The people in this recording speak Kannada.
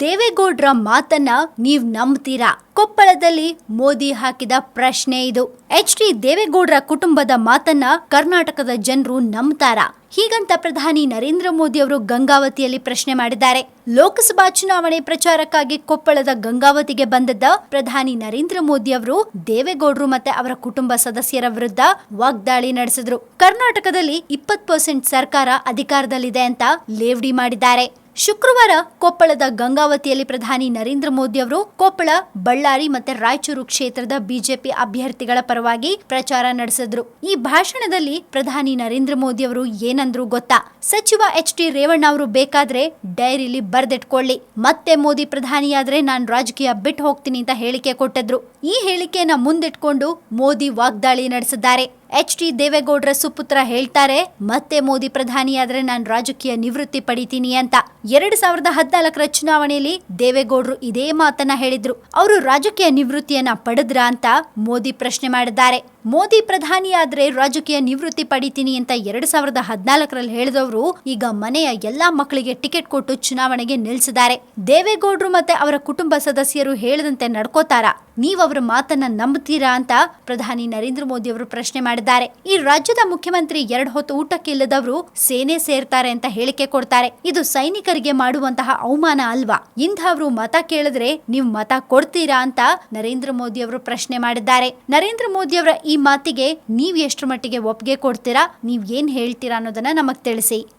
ದೇವೇಗೌಡ್ರ ಮಾತನ್ನ ನೀವ್ ನಂಬ್ತೀರಾ? ಕೊಪ್ಪಳದಲ್ಲಿ ಮೋದಿ ಹಾಕಿದ ಪ್ರಶ್ನೆ ಇದು. ಎಚ್ ಡಿ ದೇವೇಗೌಡರ ಕುಟುಂಬದ ಮಾತನ್ನ ಕರ್ನಾಟಕದ ಜನರು ನಂಬ್ತಾರಾ? ಹೀಗಂತ ಪ್ರಧಾನಿ ನರೇಂದ್ರ ಮೋದಿ ಅವರು ಗಂಗಾವತಿಯಲ್ಲಿ ಪ್ರಶ್ನೆ ಮಾಡಿದ್ದಾರೆ. ಲೋಕಸಭಾ ಚುನಾವಣೆ ಪ್ರಚಾರಕ್ಕಾಗಿ ಕೊಪ್ಪಳದ ಗಂಗಾವತಿಗೆ ಬಂದದ್ದ ಪ್ರಧಾನಿ ನರೇಂದ್ರ ಮೋದಿ ಅವರು ದೇವೇಗೌಡರು ಮತ್ತೆ ಅವರ ಕುಟುಂಬ ಸದಸ್ಯರ ವಿರುದ್ಧ ವಾಗ್ದಾಳಿ ನಡೆಸಿದ್ರು. ಕರ್ನಾಟಕದಲ್ಲಿ ಇಪ್ಪತ್ ಪರ್ಸೆಂಟ್ ಸರ್ಕಾರ ಅಧಿಕಾರದಲ್ಲಿದೆ ಅಂತ ಲೇವಡಿ ಮಾಡಿದ್ದಾರೆ. ಶುಕ್ರವಾರ ಕೊಪ್ಪಳದ ಗಂಗಾವತಿಯಲ್ಲಿ ಪ್ರಧಾನಿ ನರೇಂದ್ರ ಮೋದಿ ಅವರು ಕೊಪ್ಪಳ, ಬಳ್ಳಾರಿ ಮತ್ತೆ ರಾಯಚೂರು ಕ್ಷೇತ್ರದ ಬಿಜೆಪಿ ಅಭ್ಯರ್ಥಿಗಳ ಪರವಾಗಿ ಪ್ರಚಾರ ನಡೆಸಿದ್ರು. ಈ ಭಾಷಣದಲ್ಲಿ ಪ್ರಧಾನಿ ನರೇಂದ್ರ ಮೋದಿ ಅವರು ಏನಂದ್ರು ಗೊತ್ತಾ? ಸಚಿವ ಎಚ್ ಟಿ ರೇವಣ್ಣ ಅವರು ಬೇಕಾದ್ರೆ ಡೈರಿಲಿ ಬರ್ದಿಟ್ಕೊಳ್ಳಿ. ಮತ್ತೆ ಮೋದಿ ಪ್ರಧಾನಿಯಾದ್ರೆ ನಾನ್ ರಾಜಕೀಯ ಬಿಟ್ಟು ಹೋಗ್ತೀನಿ ಅಂತ ಹೇಳಿಕೆ ಕೊಟ್ಟಿದ್ರು. ಈ ಹೇಳಿಕೆಯನ್ನ ಮುಂದಿಟ್ಕೊಂಡು ಮೋದಿ ವಾಗ್ದಾಳಿ ನಡೆಸಿದ್ದಾರೆ. ಎಚ್ ಡಿ ದೇವೇಗೌಡರ ಸುಪುತ್ರ ಹೇಳ್ತಾರೆ, ಮತ್ತೆ ಮೋದಿ ಪ್ರಧಾನಿಯಾದರೆ ನಾನು ರಾಜಕೀಯ ನಿವೃತ್ತಿ ಪಡಿತೀನಿ ಅಂತ. ಎರಡ್ ಸಾವಿರದ ಹದಿನಾಲ್ಕರ ಚುನಾವಣೆಯಲ್ಲಿ ದೇವೇಗೌಡರು ಇದೇ ಮಾತನ್ನ ಹೇಳಿದ್ರು. ಅವರು ರಾಜಕೀಯ ನಿವೃತ್ತಿಯನ್ನ ಪಡೆದ್ರ ಅಂತ ಮೋದಿ ಪ್ರಶ್ನೆ ಮಾಡಿದ್ದಾರೆ. ಮೋದಿ ಪ್ರಧಾನಿಯಾದ್ರೆ ರಾಜಕೀಯ ನಿವೃತ್ತಿ ಪಡಿತೀನಿ ಅಂತ ಎರಡ್ ಸಾವಿರದ ಹದಿನಾಲ್ಕರಲ್ಲಿ ಹೇಳಿದವರು ಈಗ ಮನೆಯ ಎಲ್ಲಾ ಮಕ್ಕಳಿಗೆ ಟಿಕೆಟ್ ಕೊಟ್ಟು ಚುನಾವಣೆಗೆ ನಿಲ್ಲಿಸಿದ್ದಾರೆ ದೇವೇಗೌಡರು ಮತ್ತೆ ಅವರ ಕುಟುಂಬ ಸದಸ್ಯರು ಹೇಳದಂತೆ ನಡ್ಕೋತಾರ? ನೀವ್ ಅವರ ಮಾತನ್ನ ನಂಬುತ್ತೀರಾ ಅಂತ ಪ್ರಧಾನಿ ನರೇಂದ್ರ ಮೋದಿ ಅವರು ಪ್ರಶ್ನೆ ಮಾಡಿದ್ದಾರೆ. ಈ ರಾಜ್ಯದ ಮುಖ್ಯಮಂತ್ರಿ ಎರಡು ಹೊತ್ತು ಊಟಕ್ಕೆ ಇಲ್ಲದವರು ಸೇನೆ ಸೇರ್ತಾರೆ ಅಂತ ಹೇಳಿಕೆ ಕೊಡ್ತಾರೆ. ಇದು ಸೈನಿಕರಿಗೆ ಮಾಡುವಂತಹ ಅವಮಾನ ಅಲ್ವಾ? ಇಂಥವ್ರು ಮತ ಕೇಳಿದ್ರೆ ನೀವು ಮತ ಕೊಡ್ತೀರಾ ಅಂತ ನರೇಂದ್ರ ಮೋದಿ ಅವರು ಪ್ರಶ್ನೆ ಮಾಡಿದ್ದಾರೆ. ನರೇಂದ್ರ ಮೋದಿ ಅವರ ಈ ಮಾತಿಗೆ ನೀವ್ ಎಷ್ಟು ಮಟ್ಟಿಗೆ ಒಪ್ಪಿಗೆ ಕೊಡ್ತೀರಾ? ನೀವ್ ಏನ್ ಹೇಳ್ತೀರಾ ಅನ್ನೋದನ್ನ ನಮಗ್ ತಿಳಿಸಿ.